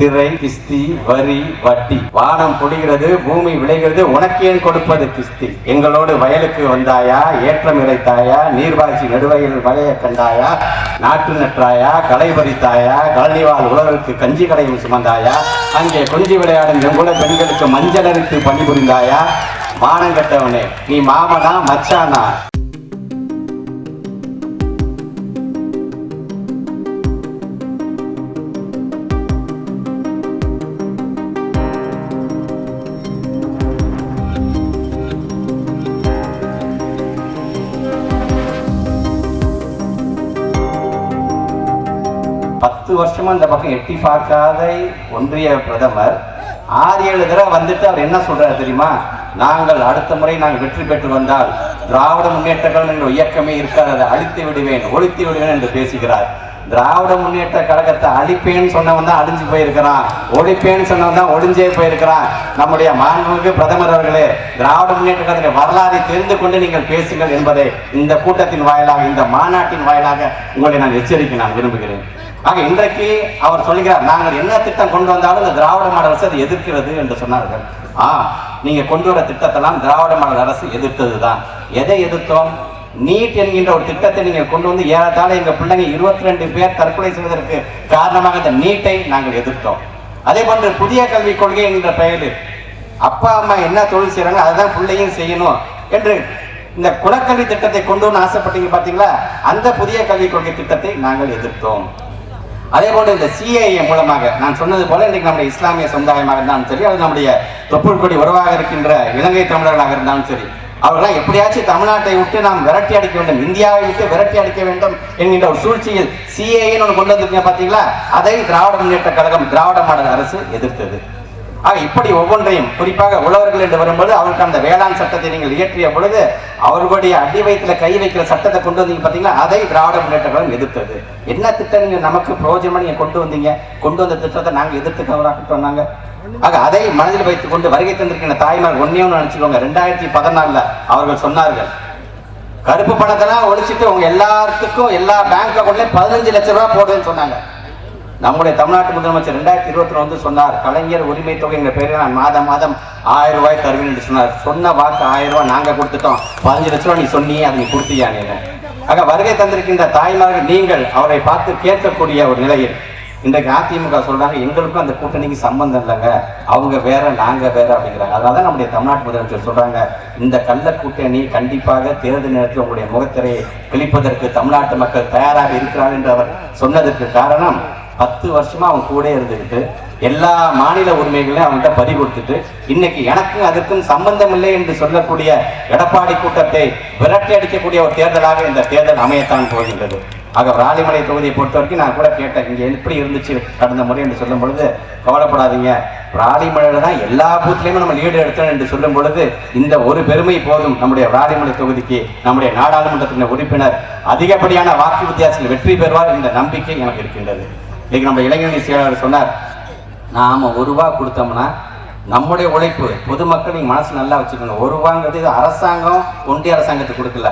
திரை கிஸ்தி வரி வட்டி. வானம் பொழிகிறது பூமி விளைகிறது உனக்கேன் கொடுப்பது கிஸ்தி? எங்களோடு வயலுக்கு வந்தாயா? ஏற்றம் இறைத்தாயா நீர்வாய்ச்சி நடுவயல் வளைய கண்டாயா? நாட்டு நற்றாயா? களை பறித்தாயா? கழனிவால் உழவருக்கு கஞ்சி கடையும் சுமந்தாயா? அங்கே கொஞ்சி விளையாடும் எங்குல பெண்களுக்கு மஞ்சள் அரித்து பணிபுரிந்தாயா? மானங்கட்டவனே நீ மாமனா மச்சானா? பத்து வருஷமா இந்த பக்கம் எட்டி பார்க்காத ஒன்றிய பிரதமர் ஆறு ஏழு தடவை வந்துட்டு அவர் என்ன சொல்றாரு தெரியுமா? நாங்கள் அடுத்த முறை நாங்கள் வெற்றி பெற்று வந்தால் திராவிட முன்னேற்ற கழகம் என்ற இயக்கமே இருக்காது. அதை அழித்து விடுவேன் ஒழித்து விடுவேன் என்று பேசுகிறார். திராவிட முன்னேற்ற கழகத்தை அழிப்பேன்னு சொன்னவன் தான் அழிஞ்சு போயிருக்கிறான். ஒழிப்பேன்னு சொன்னவன் தான் ஒழிஞ்சே போயிருக்கிறான். நம்முடைய மாண்புமிகு பிரதமர் அவர்களே திராவிட முன்னேற்ற கழகத்தின் வரலாறை தெரிந்து கொண்டு நீங்கள் பேசுங்கள் என்பதை இந்த கூட்டத்தின் வாயிலாக இந்த மாநாட்டின் வாயிலாக உங்களை நான் எச்சரிக்க நான் விரும்புகிறேன். ஆக இன்றைக்கு அவர் சொல்கிறார் நாங்கள் என்ன திட்டம் கொண்டு வந்தாலும் இந்த திராவிட மாடல் அரசு அதை எதிர்க்கிறது என்று சொன்னார்கள். ஆ நீங்க கொண்டு வர திட்டத்தெல்லாம் திராவிட மாடல் அரசு எதிர்த்தது தான் எதை எதிர்த்தோம்? நீட் என்கின்ற ஒரு திட்டத்தை நீங்கள் கொண்டு வந்து ஏறத்தாழ எங்கள் பிள்ளைங்க இருபத்தி ரெண்டு பேர் தற்கொலை செய்வதற்கு காரணமாக இந்த நீட்டை நாங்கள் எதிர்த்தோம். அதே போன்று புதிய கல்விக் கொள்கை என்கின்ற பெயரில் அப்பா அம்மா என்ன தொழில் செய்யறாங்க அதுதான் பிள்ளையும் செய்யணும் என்று இந்த குலக்கல்வி திட்டத்தை கொண்டு வந்து ஆசைப்பட்டீங்க பார்த்தீங்களா அந்த புதிய கல்விக் கொள்கை திட்டத்தை நாங்கள் எதிர்த்தோம். அதே போல இந்த சிஏஏ மூலமாக நான் சொன்னது போல இன்றைக்கு நம்முடைய இஸ்லாமிய சமுதாயமாக இருந்தாலும் சரி அது நம்முடைய தொப்புள் கொடி உறவாக இருக்கின்ற இலங்கை தமிழர்களாக இருந்தாலும் சரி அவர்களாம் எப்படியாச்சும் தமிழ்நாட்டை விட்டு நாம் விரட்டி அடிக்க வேண்டும் இந்தியாவை விட்டு விரட்டி அடிக்க வேண்டும் என்கின்ற ஒரு சூழ்ச்சியில் சிஏஏன்னு ஒன்று கொண்டு வந்திருக்கீங்க பாத்தீங்களா? அதை திராவிட முன்னேற்ற கழகம் திராவிட மாடல் அரசு எதிர்த்தது. ஆக இப்படி ஒவ்வொன்றையும் குறிப்பாக உழவர்கள் என்று வரும்போது அவருக்கு அந்த வேளாண் சட்டத்தை நீங்கள் இயற்றிய பொழுது அவர்களுடைய அடி கை வைக்கிற சட்டத்தை கொண்டு வந்தீங்க பார்த்தீங்கன்னா அதை திராவிட முன்னேற்ற கழகம் எதிர்த்தது. என்ன திட்டம் நீங்கள் நமக்கு பிரயோஜனமா நீங்கள் கொண்டு வந்தீங்க? கொண்டு வந்த திட்டத்தை நாங்கள் எதிர்த்து கவராக்கிட்டு சொன்னாங்க ஆக அதை மனதில் வைத்துக் கொண்டு வருகை தந்திருக்கிற தாய்மார் ஒன்னே ஒன்று நினைச்சுக்கோங்க. ரெண்டாயிரத்தி பதினாலுல அவர்கள் சொன்னார்கள். கருப்பு பணத்தெல்லாம் ஒழிச்சிட்டு உங்க எல்லாத்துக்கும் எல்லா பேங்க் அக்கௌண்ட்லயும் பதினஞ்சு லட்சம் ரூபாய் போடுறேன்னு சொன்னாங்க. நம்முடைய தமிழ்நாட்டு முதலமைச்சர் ரெண்டாயிரத்தி இருபத்தி வந்து சொன்னார் கலைஞர் உரிமை தொகை என்ற பெயரில் நான் மாதம் மாதம் ஆயிரம் ரூபாய் தருவேன் என்று சொன்னார். சொன்ன வாக்கு ஆயிரம் ரூபாய் நாங்கள் கொடுத்துட்டோம். பதினஞ்சு லட்ச ரூபாய் நீ சொன்னியே அதை நீ கொடுத்தியா நீ ஆக வருகை தந்திருக்கின்ற தாய்மார்கள் நீங்கள் அவரை பார்த்து கேட்கக்கூடிய ஒரு நிலையில் இன்றைக்கு அதிமுக சொல்றாங்க எங்களுக்கும் அந்த கூட்டணிக்கு சம்பந்தம் இல்லைங்க. அவங்க வேற நாங்க வேற அப்படிங்கிறாங்க. அதனால தான் நம்முடைய தமிழ்நாட்டு முதலமைச்சர் சொல்றாங்க இந்த கள்ள கூட்டணி கண்டிப்பாக தேர்தல் நேரத்தில் உங்களுடைய முகத்திரையை கிழிப்பதற்கு தமிழ்நாட்டு மக்கள் தயாராக இருக்கிறார் என்று அவர் சொன்னதற்கு காரணம் பத்து வருஷமா அவன் கூட இருந்துக்கிட்டு எல்லா மாநில உரிமைகளையும் அவன்கிட்ட பறி கொடுத்துட்டு இன்னைக்கு எனக்கும் அதற்கும் சம்பந்தம் இல்லை என்று சொல்லக்கூடிய எடப்பாடி கூட்டத்தை விரட்டி அடிக்கக்கூடிய ஒரு தேர்தலாக இந்த தேர்தல் அமையத்தான் போகின்றது. ஆக ராலிமலை தொகுதியை பொறுத்த வரைக்கும் நான் கூட கேட்டேன் இங்க எப்படி இருந்துச்சு கடந்த முறை என்று சொல்லும் பொழுது கவலைப்படாதீங்க. ராலிமலையில தான் எல்லா பூத்லையுமே நம்ம லீடு எடுத்தோம் என்று சொல்லும் பொழுது இந்த ஒரு பெருமை போதும் நம்முடைய ராலிமலை தொகுதிக்கு நம்முடைய நாடாளுமன்றத்தின் உறுப்பினர். அதிகப்படியான வாக்கு வித்தியாசத்தில் வெற்றி பெறுவார் என்ற நம்பிக்கை எனக்கு இருக்கின்றது. இன்னைக்கு நம்ம இளைஞரணி செயலாளர் சொன்னார் நாம ஒரு ரூபா கொடுத்தோம்னா நம்முடைய உழைப்பு பொதுமக்கள் மனசு நல்லா வச்சுக்கணும் ஒரு ரூபாங்கிறது அரசாங்கம் ஒன்றிய அரசாங்கத்துக்கு கொடுக்கல.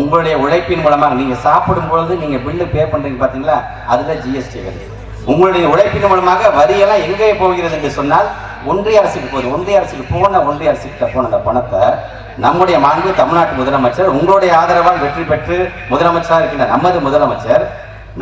உங்களுடைய உழைப்பின் மூலமாக நீங்க சாப்பிடும் பொழுது நீங்க பில்லு பே பண்றீங்க பாத்தீங்களா? அதுல ஜிஎஸ்டி வருது. உங்களுடைய உழைப்பின் மூலமாக வரியெல்லாம் எங்கே போகிறது என்று சொன்னால் ஒன்றிய அரசுக்கு போகுது. ஒன்றிய அரசுக்கு போன ஒன்றிய அரசுக்கு போன அந்த பணத்தை நம்முடைய மாண்பு தமிழ்நாட்டு முதலமைச்சர் உங்களுடைய ஆதரவால் வெற்றி பெற்று முதலமைச்சராக இருக்கின்ற நமது முதலமைச்சர்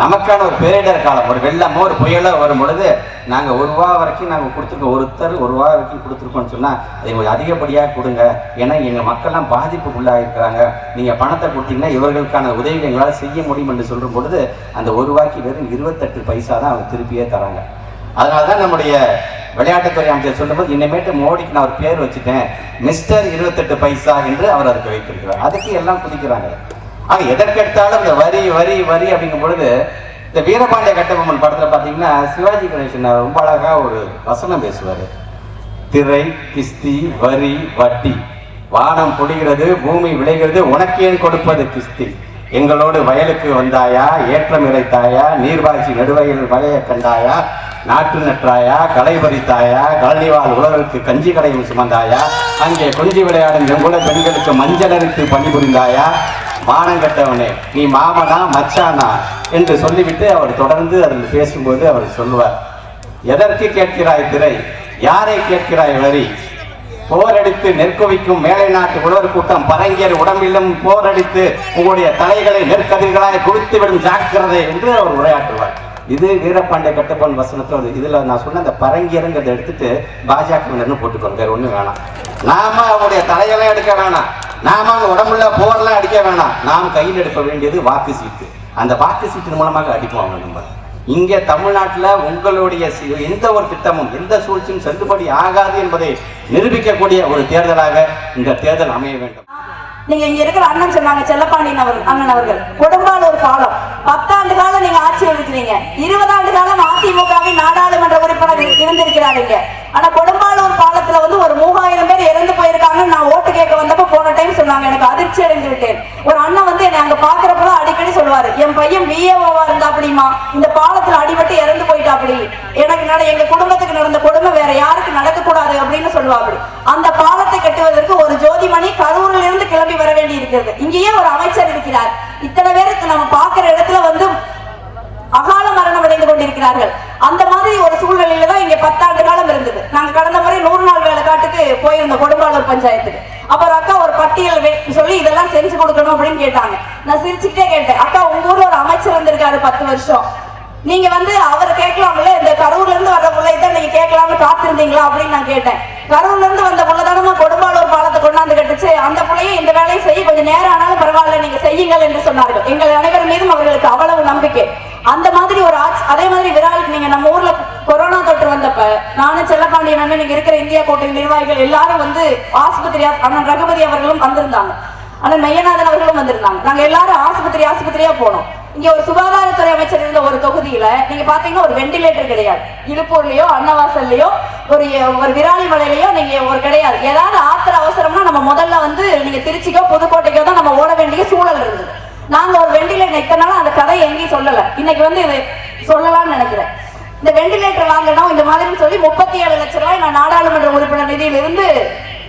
நமக்கான ஒரு பேரிடர் காலம் ஒரு வெள்ளமோ ஒரு புயலோ வரும் பொழுது நாங்கள் ஒரு ரூபா வரைக்கும் நாங்கள் கொடுத்துருக்கோம் ஒருத்தர் ஒரு ரூபா வரைக்கும் கொடுத்துருக்கோம்னு சொன்னால் அதை கொஞ்சம் அதிகப்படியாக கொடுங்க. ஏன்னா எங்கள் மக்கள்லாம் பாதிப்புக்குள்ளாக இருக்கிறாங்க நீங்கள் பணத்தை கொடுத்தீங்கன்னா இவர்களுக்கான உதவிகள் எங்களால் செய்ய முடியும் என்று சொல்லும் பொழுது அந்த ஒரு ரூபாய்க்கு வெறும் இருபத்தெட்டு பைசா தான் அவங்க திருப்பியே தராங்க. அதனால தான் நம்முடைய விளையாட்டுத்துறை அமைச்சர் சொல்லும்போது இனிமேட்டு மோடிக்கு நான் ஒரு பேர் வச்சுட்டேன். மிஸ்டர் இருபத்தெட்டு பைசா என்று அவர் அதுக்கு வைத்திருக்கிறார். அதுக்கு எல்லாம் குதிக்கிறாங்க. ஆக எதற்கெடுத்தாலும் இந்த வரி வரி வரி அப்படிங்கும் பொழுது இந்த வீரபாண்டிய கட்டபொம்மன் படத்துல பாத்தீங்கன்னா சிவாஜி கணேசன் ரொம்ப அழகா ஒரு வசனம் பேசுவாரு. திரை கிஸ்தி வரி வட்டி. வானம் பொழிகிறது பூமி விளைகிறது உனக்கேன் கொடுப்பது கிஸ்தி? எங்களோடு வயலுக்கு வந்தாயா? ஏற்றம் இறைத்தாயா நீர்வாய்ச்சி நடுவயில் வளைய கண்டாயா? நாட்டு நற்றாயா? களை பறித்தாயா? கழனிவால் உழவருக்கு கஞ்சி கடையும் சுமந்தாயா? அங்கே கொஞ்சி விளையாடும் எங்குல பெண்களுக்கு மஞ்சள் அரித்து பணிபுரிந்தாயா? மானங்கட்டவனே நீ மாமனா மச்சானா என்று சொல்லிவிட்டு அவர் தொடர்ந்து அதில் பேசும்போது அவர் சொல்லுவார். எதற்கு கேட்கிறாய் திரை? யாரை கேட்கிறாய் வரி? போரடித்து நெற்குவிக்கும் மேலை நாட்டு உழவர் கூட்டம் பரங்கியர் உடம்பிலும் போரடித்து உங்களுடைய தலைகளை நெற்கதிர்களாய் குவித்து விடும் ஜாக்கிரதை என்று அவர் உரையாற்றுவார். இது வீரபாண்டிய கட்டப்பன் வசனத்தோடு. இதுல நான் சொன்ன அந்த பரங்கியருங்கிறத எடுத்துட்டு பாஜகவினர்னு போட்டுக்கோங்க. வேற ஒண்ணும் வேணாம். நாம அவருடைய தலையெல்லாம் எடுக்க வேணாம். நாம அவங்க உடம்புல போர்லாம் அடிக்க வேணாம். நாம் கையில் எடுக்க வேண்டியது வாக்கு சீட்டு. அந்த வாக்கு சீட்டின் மூலமாக அடிப்போம் அவங்க நம்ம. இங்க தமிழ்நாட்டுல உங்களுடைய எந்த ஒரு திட்டமும் எந்த சூழ்ச்சியும் செல்லுபடி ஆகாது என்பதை நிரூபிக்கக்கூடிய ஒரு தேர்தலாக இந்த தேர்தல் அமைய வேண்டும். நீங்க இங்க இருக்கிற அண்ணன் சொன்னாங்க செல்லப்பாண்டியன் அவர் அண்ணன் அவர்கள். கொடும்பாலூர் பாலம். பத்தாண்டு காலம் நீங்க ஆட்சி வகிக்கிறீங்க இருபது ஆண்டு காலம் அதிமுகவின் நாடாளுமன்ற உறுப்பினர் இரு- இருந்திருக்கிறாருங்க ஆனா கொடும்பாலூர் பாலத்துல வந்து ஒரு மூவாயிரம் பேர் இறந்து போயிருக்காங்க நான் ஓட்டு கேட்க வந்தப்ப போன டைம் சொன்னாங்க எனக்கு அதிர்ச்சி அடைந்து விட்டேன் ஒரு அண்ணன் வந்து என்னை அங்க பாக்குறப்பலாம் அடிக்கடி சொல்லுவாரு என் பையன் விஏஓவா இருந்தா அப்படிமா இந்த பாலத்துல அடிபட்டு இறந்து போயிட்டா அப்படி எனக்கு நட எங்க குடும்பத்துக்கு நடந்த கொடுமை வேற யாருக்கு நடக்க கூடாது அப்படின்னு சொல்லுவாங்க அந்த பாலத்தை கட்டுவதற்கு ஒரு ஜோதிமணி கரூரில் இருந்து கிளம்பி வர வேண்டி இருக்கிறது. இங்கேயே ஒரு அமைச்சர் இருக்கிறார். இத்தனை பேருக்கு நம்ம பார்க்கிற இடத்துல வந்து அகால மரணம் அடைந்து கொண்டிருக்கிறார்கள். அந்த மாதிரி ஒரு சூழ்நிலையில தான் இங்க பத்தாண்டு காலம் இருந்தது. நாங்க கடந்த முறை நூறு நாள் வேலை காட்டுக்கு போயிருந்தோம் கொடும்பாளூர் பஞ்சாயத்துக்கு. அப்புறம் அக்கா ஒரு பட்டியல் சொல்லி இதெல்லாம் செஞ்சு கொடுக்கணும் அப்படின்னு கேட்டாங்க. நான் சிரிச்சுக்கிட்டே கேட்டேன். அக்கா உங்க ஊர்ல ஒரு அமைச்சர் வந்திருக்காரு பத்து வருஷம். நீங்க வந்து அவர் கேட்கலாம்ல? இந்த கரூர்ல இருந்து வர்ற பிள்ளை தான் நீங்க கேட்கலாம்னு காத்திருந்தீங்களா அப்படின்னு நான் கேட்டேன். கரூர்ல இருந்து வந்த புள்ளதானமா கொடும்பாளூர் பார்த்து கொண்டாந்து கட்டுச்சு அந்த பிள்ளையை இந்த வேலையை செய்ய கொஞ்சம் நேரம் ஆனாலும் பரவாயில்ல நீங்க செய்யுங்கள் என்று சொன்னார்கள். எங்கள் அனைவர் மீதும் அவர்களுக்கு அவ்வளவு நம்பிக்கை. அந்த மாதிரி ஒரு ஆட்சி அதே மாதிரி விரால் நீங்க நம்ம ஊர்ல கொரோனா தொற்று வந்தப்ப நானும் செல்லப்பாண்டியன் அண்ணன் நீங்க இருக்கிற இந்தியா கோட்டை நிர்வாகிகள் எல்லாரும் வந்து ஆஸ்பத்திரியா அண்ணன் ரகுபதி அவர்களும் வந்திருந்தாங்க. அண்ணன் மெய்யநாதன் அவர்களும் வந்திருந்தாங்க. நாங்க எல்லாரும் ஆஸ்பத்திரி ஆஸ்பத்திரியா போனோம். இங்க ஒரு சுகாதாரத்துறை அமைச்சர் இருந்த ஒரு தொகுதியில நீங்க பாத்தீங்கன்னா ஒரு வெண்டிலேட்டர் கிடையாது. இழுப்பூர்லயோ அன்னவாசல்லையோ ஒரு ஒரு விராலிமலையிலயோ நீங்க ஒரு கிடையாது. ஏதாவது ஆத்திர அவசரம்னா நம்ம முதல்ல வந்து நீங்க திருச்சிக்கோ புதுக்கோட்டைக்கோ தான் நம்ம ஓட வேண்டிய சூழல் இருந்தது. நாங்க ஒரு வெண்டிலேட்டர் இத்தனை அந்த கதை எங்கேயும் சொல்லல. இன்னைக்கு வந்து இது சொல்லலாம்னு நினைக்கிறேன். இந்த வெண்டிலேட்டர் வாங்கணும் இந்த மாதிரி சொல்லி முப்பத்தி ஏழு லட்சம் ரூபாய் நான் நாடாளுமன்ற உறுப்பினர் நிதியிலிருந்து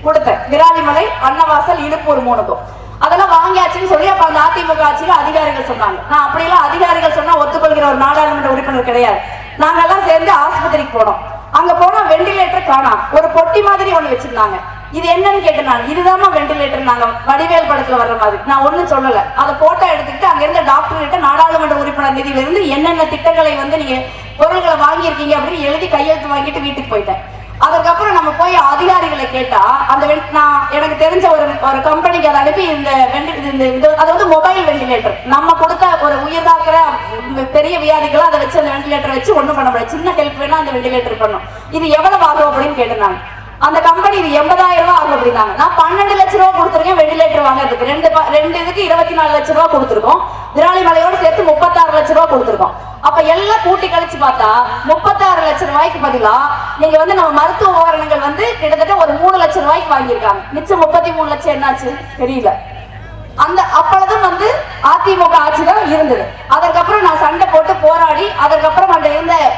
கொடுத்தேன். விராலிமலை அன்னவாசல் இழுப்பூர் மூணுக்கும். அதெல்லாம் வாங்கியாச்சுன்னு சொல்லி அப்ப அந்த அதிமுக ஆட்சியில அதிகாரிகள் சொன்னாங்க. நான் அப்படியெல்லாம் அதிகாரிகள் சொன்னா ஒத்துக்கொள்கிற ஒரு நாடாளுமன்ற உறுப்பினர் கிடையாது. நாங்கெல்லாம் சேர்ந்து ஆஸ்பத்திரிக்கு போனோம். அங்க போனா வெண்டிலேட்டர் காணாம் ஒரு பொட்டி மாதிரி ஒண்ணு வச்சிருந்தாங்க. இது என்னன்னு கேட்டேன் நான். இதுதாம்மா வெண்டிலேட்டர் நாங்க வடிவேல் படத்துல வர்ற மாதிரி. நான் ஒண்ணும் சொல்லல. அதை போட்டோ எடுத்துக்கிட்டு அங்க இருந்த டாக்டர் கிட்ட நாடாளுமன்ற உறுப்பினர் நிதியிலிருந்து என்னென்ன திட்டங்களை வந்து நீங்க பொருள்களை வாங்கியிருக்கீங்க அப்படின்னு எழுதி கையெழுத்து வாங்கிட்டு வீட்டுக்கு போயிட்டேன். அதுக்கப்புறம் நம்ம போய் அதிகாரிகளை கேட்டா அந்த நான் எனக்கு தெரிஞ்ச ஒரு ஒரு கம்பெனிக்கு அதை அனுப்பி இந்த வெண்டிலேட்டர் இந்த அது வந்து மொபைல் வெண்டிலேட்டர் நம்ம கொடுத்த ஒரு உயிர் பெரிய வியாதிகளை அதை வச்சு அந்த வெண்டிலேட்டர் வச்சு ஒண்ணும் பண்ண முடியாது. சின்ன ஹெல்ப் வேணா அந்த வெண்டிலேட்டர் பண்ணும் இது எவ்வளவு ஆகும் அப்படின்னு கேட்டேன் அந்த கம்பெனி இது எண்பதாயிரம் ரூபாய் ஆகும் அப்படின்னாங்க. நான் பன்னெண்டு லட்ச ரூபா கொடுத்துருக்கேன் வெண்டிலேட்டர் வாங்குறதுக்கு. ரெண்டு ப- ரெண்டு இதுக்கு இருபத்தி நாலு லட்ச ரூபா கொடுத்துருக்கோம். விராலிமலையோடு சேர்த்து முப்பத்தாறு லட்ச ரூபா கொடுத்துருக்கோம். அப்ப எல்லாம் கூட்டி கழிச்சு பார்த்தா முப்பத்தாறு லட்ச ரூபாய்க்கு பதிலா நீங்க வந்து நம்ம மருத்துவ உபகரணங்கள் வந்து கிட்டத்தட்ட ஒரு மூணு லட்சம் ரூபாய்க்கு வாங்கியிருக்காங்க. மிச்சம் முப்பத்தி மூணு லட்சம் என்னாச்சு? தெரியல. அந்த அப்பொழுதும் வந்து அதிமுக ஆட்சி தான் இருந்தது. அதற்கப்புறம் நான் சண்டை போட்டு போராடி அதற்கப்புறம் அந்த இருந்த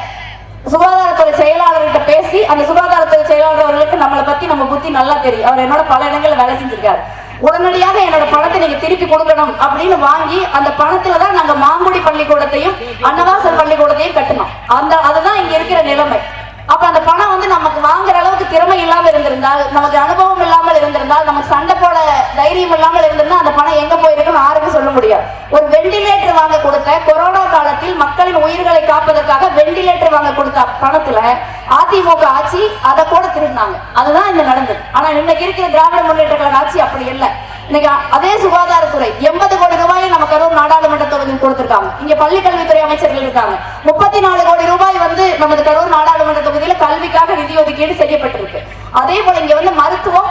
சுகாதாரத்துறை செயலாளர்கிட்ட பேசி அந்த சுகாதாரத்துறை செயலாளர் நம்மளை பத்தி நம்ம புத்தி நல்லா தெரியும். அவர் என்னோட பல இடங்கள்ல வேலை செஞ்சிருக்காரு. உடனடியாக என்னோட பணத்தை நீங்க திருப்பி கொடுக்கணும் அப்படின்னு வாங்கி அந்த பணத்துல தான் நாங்க மாங்குடி பள்ளிக்கூடத்தையும் அன்னவாசல் பள்ளிக்கூடத்தையும் கட்டணும் அந்த அதுதான் இங்க இருக்கிற நிலைமை. அப்ப அந்த பணம் வந்து நமக்கு வாங்குற அளவுக்கு திறமை இல்லாம இருந்திருந்தால் நமக்கு அனுபவம் இல்லாமல் இருந்திருந்தால் நமக்கு சண்டை போட தைரியம் இல்லாமல் இருந்திருந்தா அந்த பணம் எங்க போயிருக்குன்னு யாருக்கும் சொல்ல முடியாது. ஒரு வெண்டிலேட்டர் வாங்க கொடுத்த கொரோனா காலத்தில் மக்களின் உயிர்களை காப்பதற்காக வெண்டிலேட்டர் வாங்க கொடுத்த பணத்துல அதிமுக ஆட்சி அதை கூட திருடினாங்க. அதுதான் இங்க நடந்தது. ஆனா இன்னைக்கு இருக்கிற திராவிட முன்னேற்ற கழக ஆட்சி அப்படி இல்லை. இன்னைக்கு அதே சுகாதாரத்துறை எண்பது கோடி ரூபாயை நம்ம கரூர் நாடாளுமன்ற தொகுதி கொடுத்திருக்காங்க. இங்க பள்ளி கல்வித்துறை அமைச்சர்கள் இருக்காங்க. முப்பத்தி நாலு கோடி ரூபாய் வந்து நமது கரூர் நாடாளுமன்ற தொகுதியில கல்விக்காக நிதி ஒதுக்கீடு செய்யப்பட்டிருக்கு. அதே போல இங்க வந்து மருத்துவம்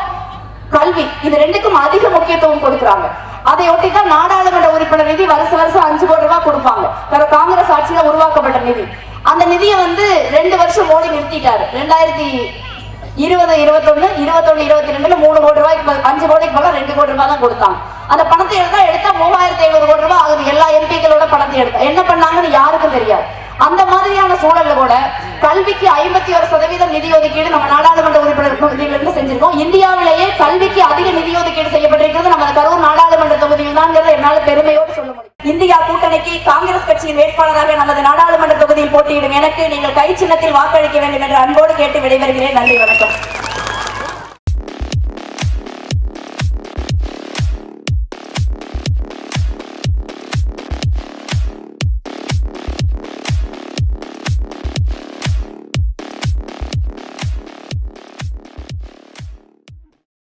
கல்வி இது ரெண்டுக்கும் அதிக முக்கியத்துவம் கொடுக்குறாங்க. அதை ஒட்டிதான் நாடாளுமன்ற உறுப்பினர் நிதி வருஷ வருஷம் அஞ்சு கோடி ரூபாய் கொடுப்பாங்க. கர- காங்கிரஸ் ஆட்சியில உருவாக்கப்பட்ட நிதி. அந்த நிதியை வந்து ரெண்டு வருஷம் மோடி நிறுத்திட்டாரு. ரெண்டாயிரத்தி இருபது இருபத்தொன்னு இருபத்தொன்னு இருபத்தி ரெண்டுல மூணு கோடி ரூபாய்க்கு அஞ்சு கோடிக்கு பதிலா ரெண்டு கோடி ரூபாய் தான் கொடுத்தாங்க. அந்த பணத்தை எடுத்தா எடுத்தா மூவாயிரத்தி ஐநூறு கோடி ரூபாய் ஆகுது. எல்லா எம்பிக்களோட பணத்தை எடுத்தா. என்ன பண்ணாங்கன்னு யாருக்கும் தெரியாது. அந்த மாதிரியான சூழல்ல கூட கல்விக்கு ஐம்பத்தி ஒரு சதவீதம் நிதி ஒதுக்கீடு நம்ம நாடாளுமன்ற உறுப்பினர் தொகுதியில இருந்து செஞ்சிருக்கோம். இந்தியாவிலேயே கல்விக்கு அதிக நிதி ஒதுக்கீடு செய்யப்பட்டிருக்கிறது. நம்ம கரூர் நாடாளுமன்ற தொகுதியில் தான் என்னால பெருமையோடு சொல்ல முடியும். இந்தியா கூட்டணிக்கு காங்கிரஸ் கட்சியின் வேட்பாளராக நமது நாடாளுமன்ற தொகுதியில் போட்டியிடும் எனக்கு நீங்கள் கை சின்னத்தில் வாக்களிக்க வேண்டும் என்று அன்போடு கேட்டு விடைபெறுகிறேன். நன்றி வணக்கம்.